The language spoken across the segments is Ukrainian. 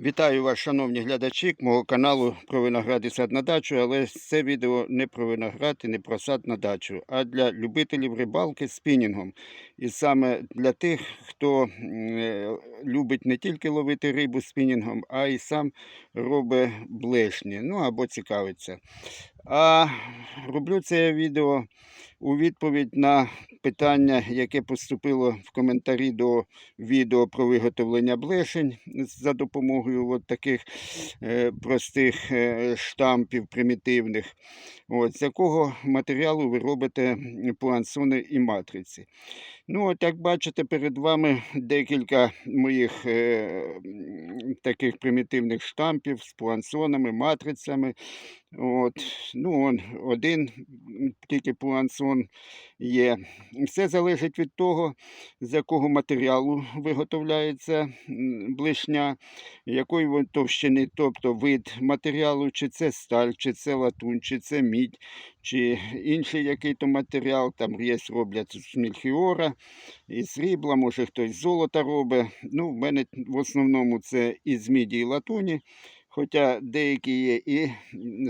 Вітаю вас, шановні глядачі мого каналу про виноград і сад на дачу, але це відео не про виноград і не про сад на дачу, а для любителів рибалки з спінінгом. І саме для тих, хто е, любить не тільки ловити рибу спінінгом, а й сам робить блешні, ну або цікавиться. А роблю це відео у відповідь на питання, яке поступило в коментарі до відео про виготовлення блешень за допомогою от таких е, простих е, штампів примітивних. От, з якого матеріалу ви робите пуансони і матриці. Ну, от як бачите, перед вами декілька моїх е, таких примітивних штампів з пуансонами, матрицями. От, ну, один тільки пуансон є. Все залежить від того, з якого матеріалу виготовляється блишня, якої товщини, тобто вид матеріалу, чи це сталь, чи це латунь, чи це мідь, чи інший який-то матеріал. Там є роблять з мільхіора, із срібла, може хтось з золота робить. Ну, в мене в основному це із міді і латуні, хоча деякі є і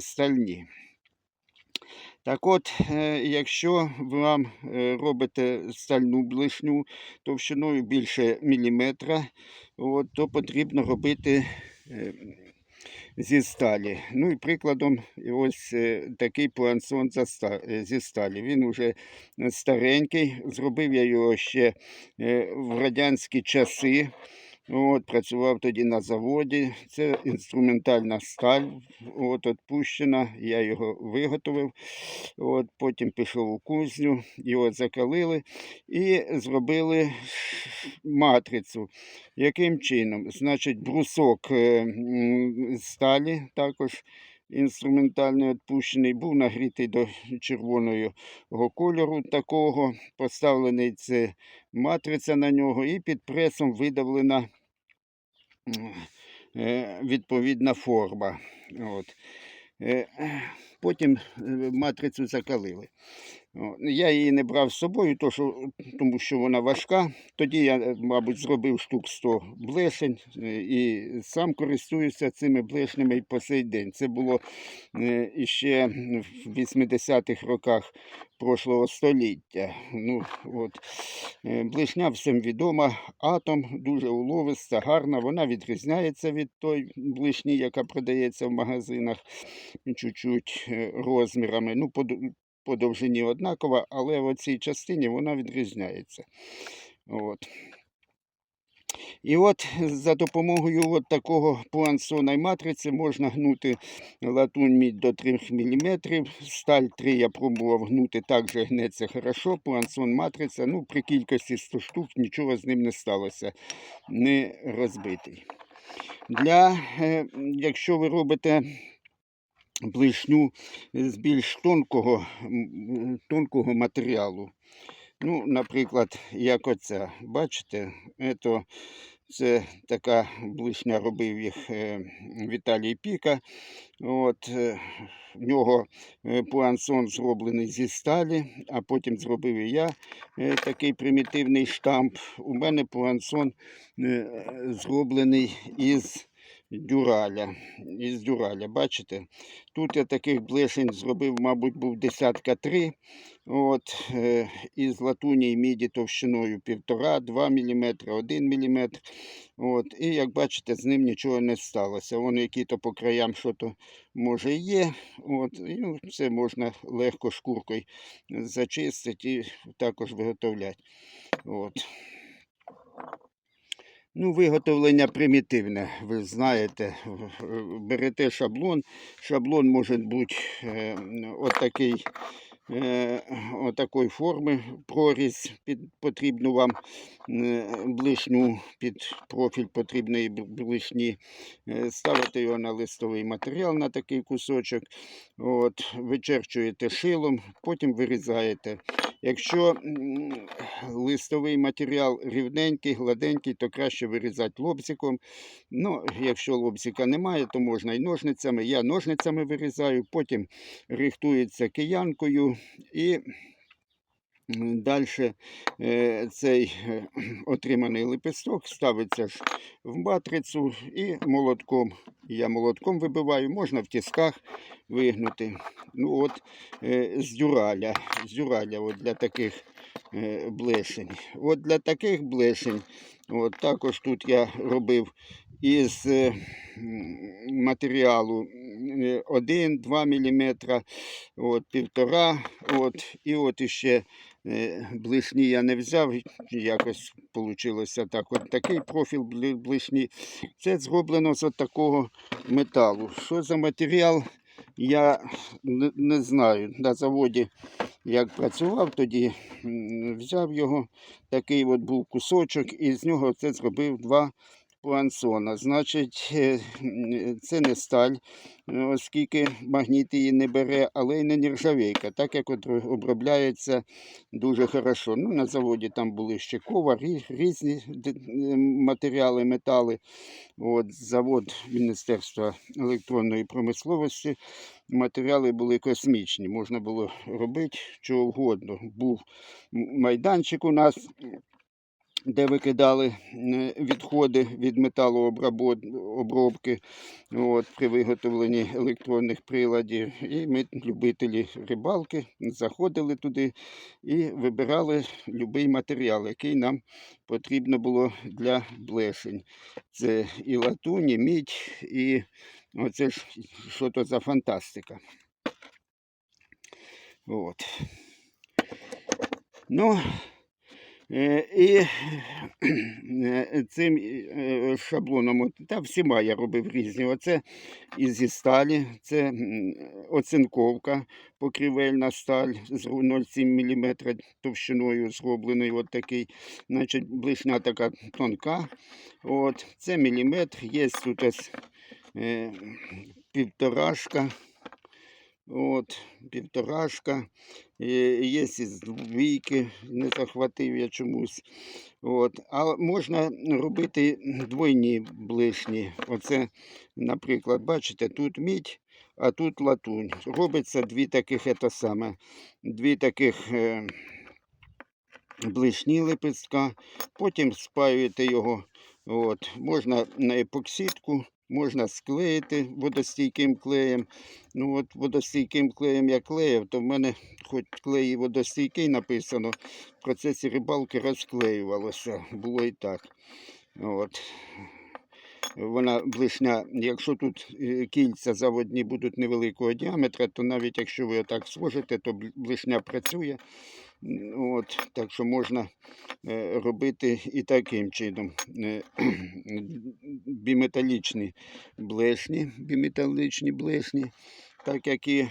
стальні. Так от, е, якщо ви вам е, робите стальну блишню товщиною більше міліметра, от, то потрібно робити е, зі сталі. Ну і прикладом ось е, такий пуансон е, зі сталі. Він уже старенький, зробив я його ще е, в радянські часи. От, працював тоді на заводі. Це інструментальна сталь, от, отпущена. Я його виготовив. От, потім пішов у кузню, його закалили і зробили матрицю. Яким чином? Значить, брусок е, сталі також інструментальний відпущений, був нагрітий до червоного кольору такого, поставлений це матриця на нього, і під пресом видавлена відповідна форма. От. Е, Потім е, матрицю закалили. О, Я її не брав з собою, тому що вона важка. Тоді я, е, мабуть, зробив штук 100 блешень е, і сам користуюся цими блешнями по сей день. Це було е, іще в 80-х роках прошлого століття. Ну, от. Блешня всім відома, атом дуже уловиста, гарна. Вона відрізняється від той блешні, яка продається в магазинах чуть-чуть розмірами. Ну, по, довжині однакова, але в цій частині вона відрізняється. От. І от за допомогою от такого пуансона матриці можна гнути латунь мідь до 3 мм. Сталь 3 я пробував гнути, також гнеться хорошо. Пуансон матриця, ну при кількості 100 штук нічого з ним не сталося, не розбитий. Для, е, якщо ви робите блишню з більш тонкого, тонкого матеріалу. Ну, наприклад, як оця. Бачите, Ето, це така блишня робив їх е, Віталій Піка. От, е, в нього е, пуансон зроблений зі сталі, а потім зробив і я такий примітивний штамп. У мене пуансон зроблений із дюраля. Із дюраля, бачите? Тут я таких блешень зробив, мабуть, був десятка три. От, е, із латуні і міді товщиною 1,5-2 мм, 1 мм. От, і як бачите, з ним нічого не сталося. Воно які-то по краям що то може є. От, і ну, це можна легко шкуркою зачистити і також виготовляти. От. Ну, виготовлення примітивне, ви знаєте. Берете шаблон. Шаблон може бути е, отакий, е, отакої форми, проріз під потрібну вам е, блишню, під профіль потрібної блишні. Е, Ставите його на листовий матеріал на такий кусочок. От, вичерчуєте шилом, потім вирізаєте. Якщо листовий матеріал рівненький, гладенький, то краще вирізати лобзиком. Ну, якщо лобзика немає, то можна і ножницями. Я ножницями вирізаю, потім рихтується киянкою і Далі цей е, отриманий лепесток ставиться ж в матрицю і молотком. Я молотком вибиваю, можна в тисках вигнути. Ну от е, з дюраля, з дюраля от для таких е, блешень. От для таких блешень, от також тут я робив із е, матеріалу 1-2 мм, от, півтора, от, і от іще е, блишні я не взяв, якось вийшло так. От такий профіль бли- блишні. Це зроблено з от такого металу. Що за матеріал, я не знаю. На заводі, як працював тоді, взяв його, такий от був кусочок, і з нього це зробив два пуансона. Значить, е, це не сталь, е, оскільки магніт її не бере, але й не нержавейка, так як от обробляється дуже хорошо. Ну, на заводі там були ще ковар, різні е, матеріали, метали. От, завод Міністерства електронної промисловості. Матеріали були космічні, можна було робити що угодно. Був майданчик у нас, де викидали відходи від металообробки от, при виготовленні електронних приладів. І ми, любителі рибалки, заходили туди і вибирали будь-який матеріал, який нам потрібно було для блешень. Це і латунь, і мідь, і оце ж що то за фантастика. От. Ну, І е, цим е, шаблоном, та всіма я робив різні. Оце і зі сталі, це оцинковка, покрівельна сталь з 0,7 мм товщиною зроблений. От такий, значить, блишня така тонка. От, це міліметр, є тут ось е, півторашка. От, півторашка. Є із двійки, не захватив я чомусь. От. А можна робити двойні блишні. Оце, наприклад, бачите, тут мідь, а тут латунь. Робиться дві таких, це саме, дві таких е, блишні лепестка. Потім спаюєте його. От. Можна на епоксидку, можна склеїти водостійким клеєм. Ну от водостійким клеєм я клеїв, то в мене хоч клей і водостійкий написано, в процесі рибалки розклеювалося. Було і так. От. Вона блишня, якщо тут е, кільця заводні будуть невеликого діаметра, то навіть якщо ви отак сложите, то блишня працює. От, так що можна е, робити і таким чином. Е, Біметалічні блесні, біметалічні блесні, так як і,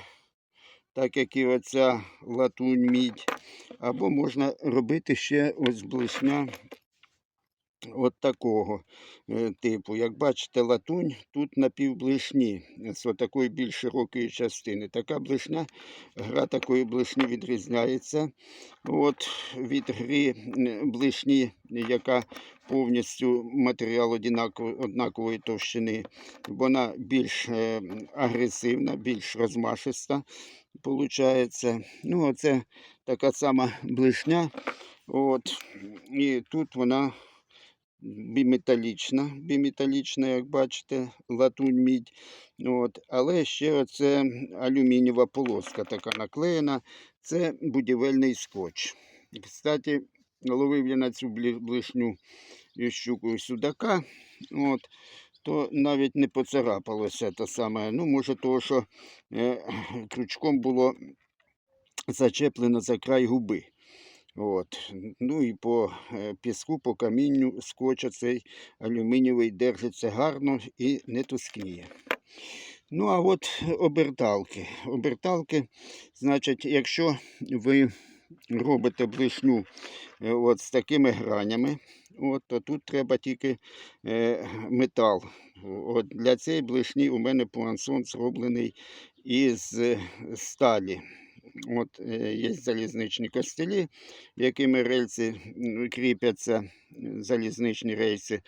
так як і оця латунь мідь. Або можна робити ще ось блешня от такого е, типу. Як бачите, латунь тут напівблишні, з такої більш широкої частини. Така блишня, гра такої блишні відрізняється от, від гри блишні, яка повністю матеріал однакової, однакової товщини. Вона більш е, агресивна, більш розмашиста. Получається. Ну, оце така сама блишня. От, і тут вона біметалічна, біметалічна, як бачите, латунь мідь. От. Але ще оце алюмінієва полоска така наклеєна. Це будівельний скотч. Кстати, ловив я на цю блишню щуку судака. От. То навіть не поцарапалося те саме. Ну, може, того, що е, крючком було зачеплено за край губи. От. Ну і по е, піску, по камінню скотча цей алюмінієвий держиться гарно і не тускніє. Ну, а от оберталки. Оберталки, значить, якщо ви робите блишню е, от з такими гранями, от, то тут треба тільки е, метал. От для цієї блишні у мене пуансон зроблений із е, сталі. От е, є залізничні костелі, якими рельси кріпяться, залізничні рельси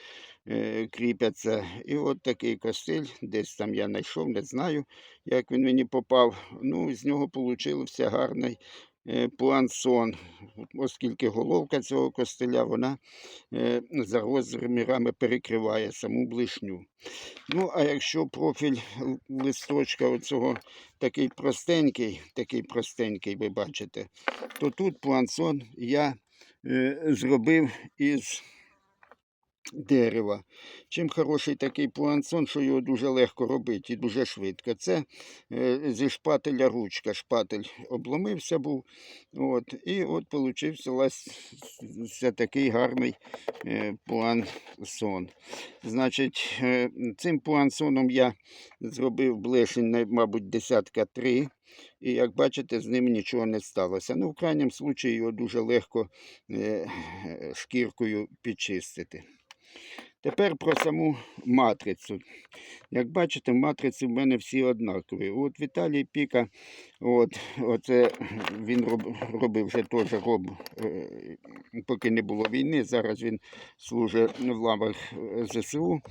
е, кріпяться. І от такий костель, десь там я знайшов, не знаю, як він мені попав. Ну, з нього получився гарний пуансон, оскільки головка цього костеля вона е, за розмірами перекриває саму блишню. Ну, а якщо профіль листочка оцього такий простенький, такий простенький, ви бачите, то тут пуансон я е, зробив із дерева. Чим хороший такий пуансон, що його дуже легко робити і дуже швидко. Це е, зі шпателя ручка. Шпатель обломився був. От, і от получився такий гарний е, пуансон. Значить, е, цим пуансоном я зробив блешень, мабуть, десятка три. І як бачите, з ним нічого не сталося. Ну, в крайньому випадку його дуже легко шкіркою підчистити. Тепер про саму матрицю. Як бачите, матриці в мене всі однакові. От Віталій Піка, от, оце він роб, робив вже теж роб, е, поки не було війни. Зараз він служить в лавах е, ЗСУ.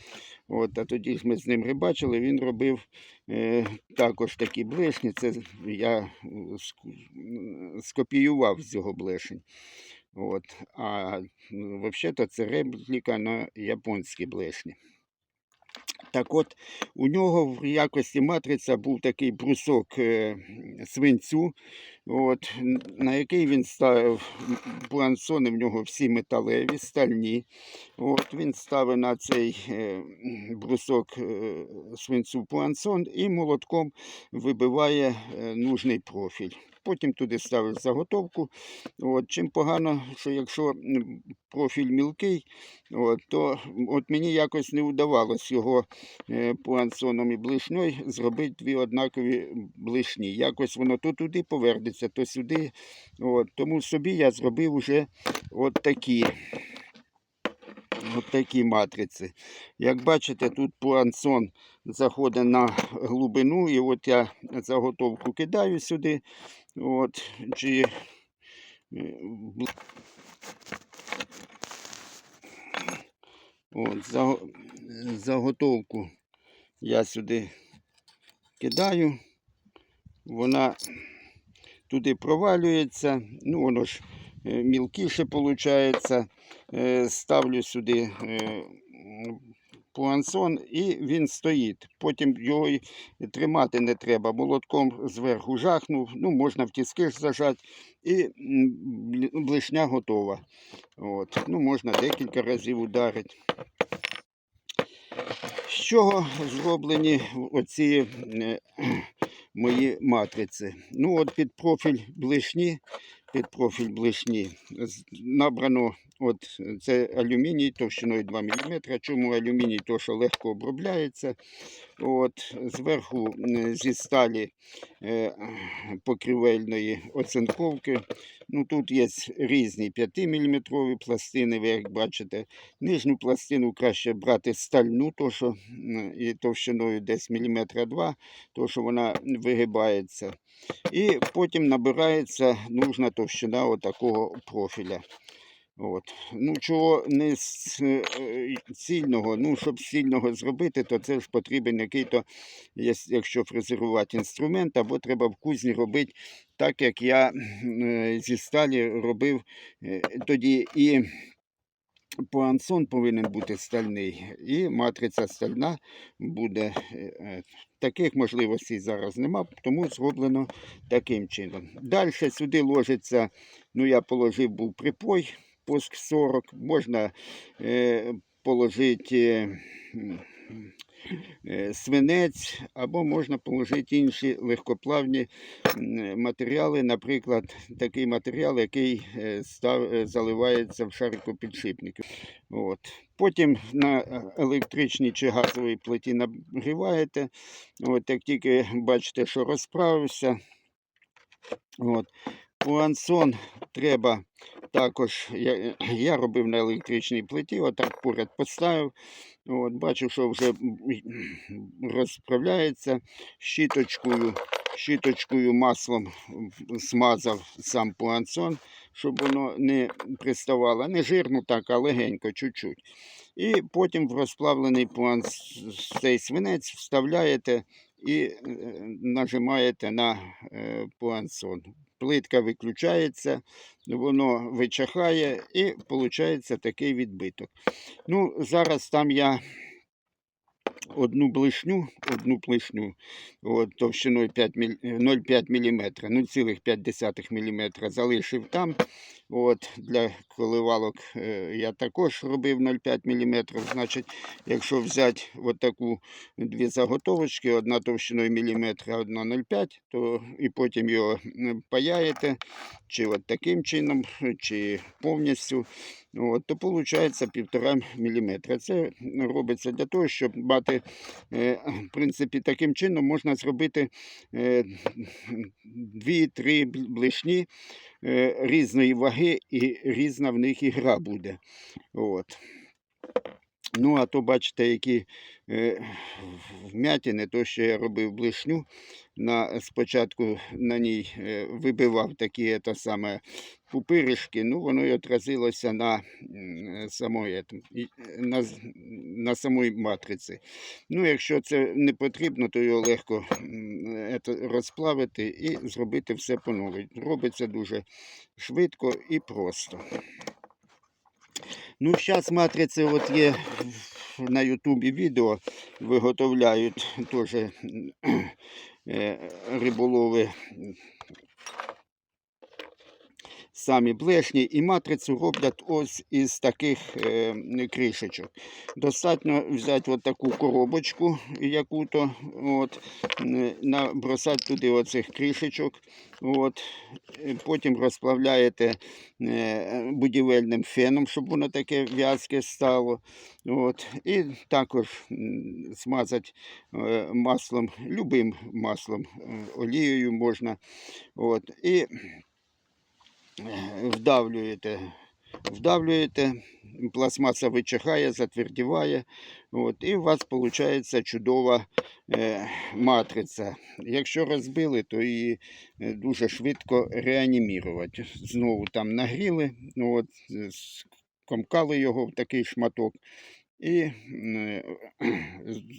От, а тоді ж ми з ним рибачили, він робив е, також такі блешні. Це я скопіював з його блешень. От. А ну, взагалі-то це репліка на японські блесні. Так от, у нього в якості матриця був такий брусок е, свинцю, от, на який він ставив плансони, в нього всі металеві, стальні. От, він ставив на цей е, брусок е, свинцю плансон і молотком вибиває е, нужний профіль. Потім туди ставиш заготовку. От, чим погано, що якщо профіль мілкий, от, то от мені якось не вдавалось його е, пуансоном і блишньою зробити дві однакові блишні. Якось воно то туди повернеться, то сюди. От, тому собі я зробив уже от такі. От такі матриці. Як бачите, тут пуансон заходить на глибину, і от я заготовку кидаю сюди. От, чи, е, от, заготовку я сюди кидаю, вона туди провалюється, ну воно ж е, мілкіше виходить. Ставлю сюди е, пуансон і він стоїть. Потім його тримати не треба. Молотком зверху жахнув, ну можна в тіски ж зажати, і блишня готова. От. Ну, можна декілька разів ударити. З чого зроблені оці е, мої матриці? Ну, от під профіль блишні, під профіль блишні набрано от це алюміній товщиною 2 мм. Чому алюміній? То, що легко обробляється. От, зверху зі сталі е, покрівельної оцинковки. Ну, тут є різні 5-мм пластини, ви як бачите. Нижню пластину краще брати стальну, то що і товщиною десь міліметра два, то що вона вигибається. І потім набирається нужна товщина отакого профіля. От. Ну, чого не з е, цільного, ну, щоб цільного зробити, то це ж потрібен який-то, якщо фрезерувати інструмент, або треба в кузні робити так, як я е, зі сталі робив е, тоді і пуансон повинен бути стальний, і матриця стальна буде. е, е, Таких можливостей зараз нема, тому зроблено таким чином. Далі сюди ложиться, ну я положив був припой, поск 40, можна е, положити е, свинець, або можна положити інші легкоплавні матеріали, наприклад, такий матеріал, який е, став, е, заливається в шарикопідшипники. От. Потім на електричній чи газовій плиті нагріваєте. От, як тільки бачите, що розправився. От. Пуансон треба також, я, я робив на електричній плиті, отак поряд поставив. От, бачу, що вже розправляється щіточкою, щіточкою маслом смазав сам пуансон, щоб воно не приставало. Не жирно так, а легенько, чуть-чуть. І потім в розплавлений пуанс, цей свинець вставляєте і е, нажимаєте на е, пуансон. Плитка виключається, воно вичахає і виходить такий відбиток. Ну, зараз там я одну блишню, одну плишню от, товщиною 0,5 мм, 0,5 мм залишив там. От, для коливалок е, я також робив 0,5 мм. Значить, якщо взяти от таку дві заготовочки, одна товщиною міліметра, одна 0,5, то і потім його паяєте, чи от таким чином, чи повністю, от, то виходить 1,5 мм. Це робиться для того, щоб мати, е, в принципі, таким чином можна зробити е, 2-3 блишні е, різної ваги і різна в них ігра буде. От. Ну, а то бачите, які е, вмятини, то що я робив блишню. На, спочатку на ній е, вибивав такі те саме пупиришки, ну воно і отразилося на, самої, е, на, на самій матриці. Ну, якщо це не потрібно, то його легко розплавити і зробити все по новій. Робиться дуже швидко і просто. Ну, зараз матриці от є на Ютубі відео, виготовляють теж е, риболови самі блешні і матрицю роблять ось із таких е, кришечок. Достатньо взяти от таку коробочку, яку-то, от, набросати туди оцих кришечок. От, потім розплавляєте е, будівельним феном, щоб воно таке в'язке стало. От, і також м, змазати е, маслом, любим маслом, е, олією можна. От, і вдавлюєте, вдавлюєте, пластмаса вичихає, затвердіває, от, і у вас виходить чудова е, матриця. Якщо розбили, то її е, дуже швидко реанімірувати. Знову там нагріли, от, з- комкали його в такий шматок. І е,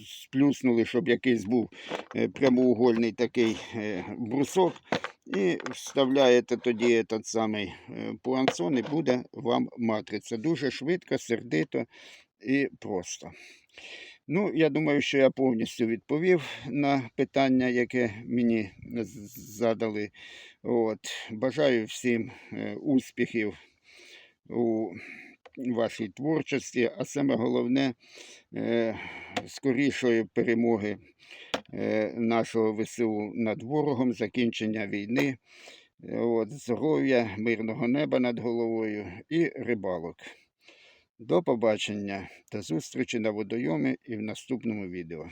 сплюснули, щоб якийсь був е, прямоугольний такий брусок, і вставляєте тоді этот самий е, пуансон, і буде вам матриця. Дуже швидко, сердито і просто. Ну, я думаю, що я повністю відповів на питання, яке мені задали. От. Бажаю всім е, успіхів у вашій творчості, а саме головне е, скорішої перемоги нашого ВСУ над ворогом, закінчення війни, е, от, здоров'я, мирного неба над головою і рибалок. До побачення та зустрічі на водойомі і в наступному відео.